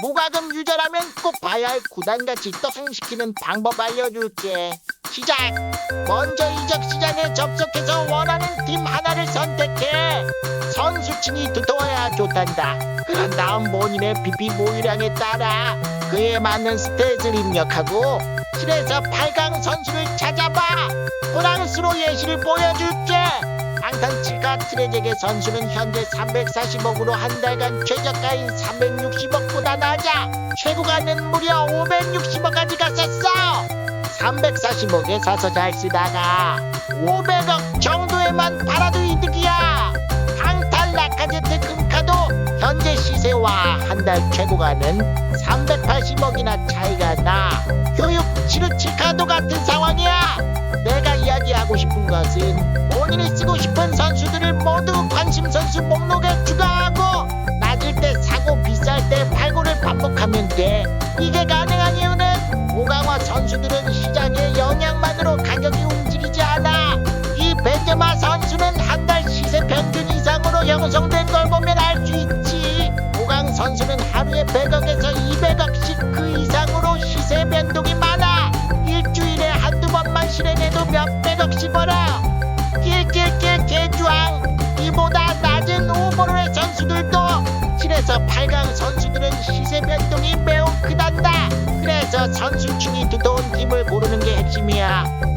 무과금 유저라면 꼭 봐야 할 구단같이 떡상시키는 방법 알려줄게. 시작! 먼저 이적 시장에 접속해서 원하는 팀 하나를 선택해. 선수층이 두터워야 좋단다. 그런 다음 본인의 PP 모유량에 따라 그에 맞는 스탯을 입력하고 7에서 8강 선수를 찾아봐. 프랑스로 예시를 보여줄게. 방탄칠과 트레제게 선수는 현재 340억으로 한 달간 최저가인 360억보다 낮아. 최고가는 무려 560억까지 갔었어. 340억에 사서 잘 쓰다가 500억 정도에만 팔아도 이득이야. 방탈 라카제트 금카도 현재 시세와 한 달 최고가는 380억이나 차이가 나. 교육 치르치카도 같은 상황이야. 이야기하고 싶은 것은 본인이 쓰고 싶은 선수들을 모두 관심 선수 목록에 추가하고 낮을 때 사고 비쌀 때 팔고를 반복하면 돼. 이게 가능한 이유는 오강화 선수들은 시장의 영향만으로 가격이 움직이지 않아. 이 벤제마 선수는 한 달 시세 평균 이상으로 형성된 걸 보면 알 수 있지. 오강 선수는 하루에 100억에서 200억씩 그 이상으로 보다 낮은 오버롤의 선수들도 7에서 8강 선수들은 시세 변동이 매우 크단다. 그래서 선수층이 두터운 팀을 고르는 게 핵심이야.